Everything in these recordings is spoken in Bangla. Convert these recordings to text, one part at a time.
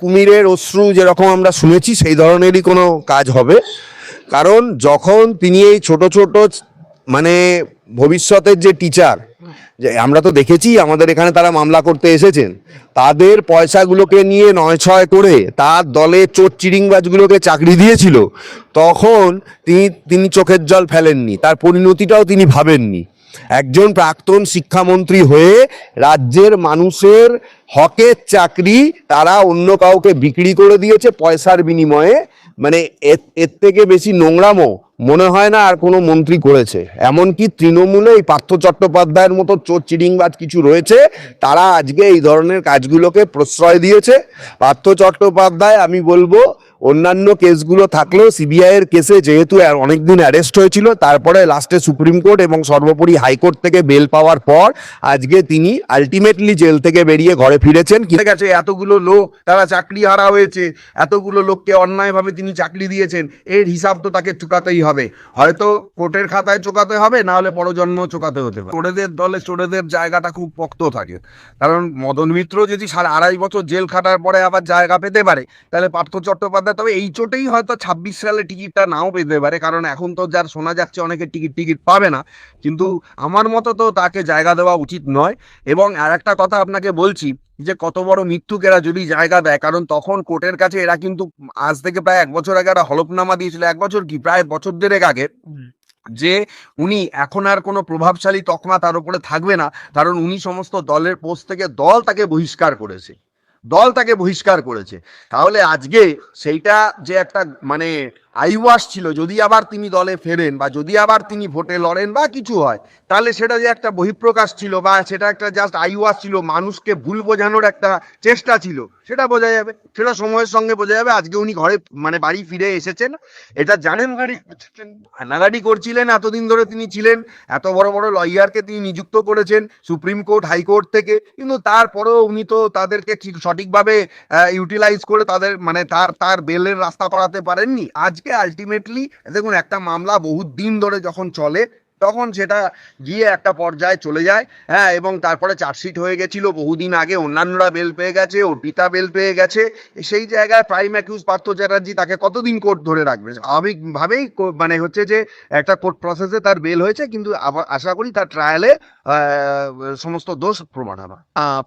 কুমিরের অশ্রু যেরকম আমরা শুনেছি, সেই ধরনেরই কোনো কাজ হবে। কারণ যখন তিনি এই ছোট ছোট মানে ভবিষ্যতের যে টিচার যে আমরা তো দেখেছি আমাদের এখানে তারা মামলা করতে এসেছেন, তাদের পয়সাগুলোকে নিয়ে নয় ছয় করে তার দলে চোর চিরিংবাজগুলোকে চাকরি দিয়েছিল, তখন তিনি তিনি চোখের জল ফেলেননি, তার পরিণতিটাও তিনি ভাবেননি। একজন প্রাক্তন শিক্ষামন্ত্রী হয়ে রাজ্যের মানুষের হকের চাকরি তারা অন্য কাউকে বিক্রি করে দিয়েছে পয়সার বিনিময়ে। মানে এর থেকে বেশি নোংরামো মনে হয় না আর কোনো মন্ত্রী করেছে। এমনকি তৃণমূলে এই পার্থ চট্টোপাধ্যায়ের মতো চোর চিডিংবাজ কিছু রয়েছে, তারা আজকে এই ধরনের কাজগুলোকে প্রশ্রয় দিয়েছে। পার্থ চট্টোপাধ্যায়, আমি বলব অন্যান্য কেসগুলো থাকলেও সিবিআই এর কেসে যেহেতু অনেকদিন অ্যারেস্ট হয়েছিল, তারপরে লাস্টে সুপ্রিম কোর্ট এবং সর্বোপরি হাইকোর্ট থেকে বেল পাওয়ার পর আজকে তিনি আলটিমেটলি জেল থেকে বেরিয়ে ঘরে ফিরেছেন। ঠিক আছে, এতগুলো লোক তারা চাকরি হারা হয়েছে, এতগুলো লোককে অন্যায়ভাবে তিনি চাকরি দিয়েছেন, এর হিসাব তো তাকে চুকাতেই হবে। হয়তো কোর্টের খাতায় চোকাতে হবে, না হলে পরজন্ম চোকাতে হতে পারে। চোরেদের দলে চোরেদের জায়গাটা খুব পক্ত থাকে। কারণ মদন মিত্র যদি সাড়ে আড়াই বছর জেল খাটার পরে আবার জায়গা পেতে পারে, তাহলে পার্থ চট্টোপাধ্যায় তবে এই চোটেই হয়তো ছাব্বিশ সালে টিকিটটা নাও পেতে পারে কারণ এখন তো যার শোনা যাচ্ছে অনেকে টিকিট টিকিট পাবে না। কিন্তু আমার মতো তো তাকে জায়গা দেওয়া উচিত নয়। এবং আর একটা কথা আপনাকে বলছি যে কত বড় মৃত্যুকেরা যদি জায়গা দেয় কারণ তখন কোর্টের কাছে এরা কিন্তু আজ থেকে প্রায় এক বছর আগে একটা হলফনামা দিয়েছিল এক বছর কি প্রায় বছর দেড়েক আগে যে উনি এখন আর কোনো প্রভাবশালী তকমা তার উপরে থাকবে না কারণ উনি সমস্ত দলের পোস্ট থেকে দল তাকে বহিষ্কার করেছে। দল তাকে বহিষ্কার করেছে। তাহলে আজকে সেইটা যে একটা মানে আইওয়াস ছিল, যদি আবার তিনি দলে ফেরেন বা যদি আবার তিনি ভোটে লড়েন বা কিছু হয়, তাহলে সেটা যে একটা বহিঃপ্রকাশ ছিল বা সেটা একটা জাস্ট আইওয়াস ছিল, মানুষকে ভুল বোঝানোর একটা চেষ্টা ছিল, সেটা বোঝা যাবে। সেটা সময়ের সঙ্গে বোঝা যাবে। আজকে উনি ঘরে মানে বাড়ি ফিরে এসেছেন। এটা জানেন গাড়ি হানাগাড়ি করছিলেন এতদিন ধরে তিনি ছিলেন। এত বড় বড় লয়ারকে তিনি নিযুক্ত করেছেন সুপ্রিম কোর্ট হাইকোর্ট থেকে। কিন্তু তারপরেও উনি তো তাদেরকে ঠিক সঠিকভাবে ইউটিলাইজ করে তাদের মানে তার তার বেলের রাস্তা করাতে পারেননি। আজকে আলটিমেটলি দেখুন, একটা মামলা বহুত দিন ধরে যখন চলে, তখন সেটা গিয়ে একটা পর্যায়ে চলে যায় হ্যাঁ এবং তারপরে চার্জশিট হয়ে গেছিল বহুদিন আগে, অন্যান্যরা বেল পেয়ে গেছে, অর্পিতা বেল পেয়ে গেছে, সেই জায়গায় প্রাইম অ্যাকিউজ পার্থ চ্যাটার্জি তাকে কতদিন কোর্ট ধরে রাখবে? স্বাভাবিকভাবেই মানে হচ্ছে যে, একটা কোর্ট প্রসেসে তার বেল হয়েছে, কিন্তু আশা করি তার ট্রায়ালে সমস্ত দোষ প্রমাণ হবে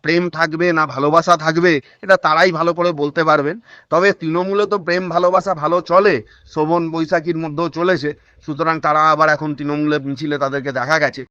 প্রেম থাকবে না ভালোবাসা থাকবে, এটা তারাই ভালো করে বলতে পারবেন। তবে তৃণমূলে তো প্রেম, ভালোবাসা ভালো চলে, শোভন বৈশাখীর মধ্যেও চলেছে। সুতরাং তারা আবার এখন তৃণমূলে মিছিলে তাদেরকে দেখা গেছে।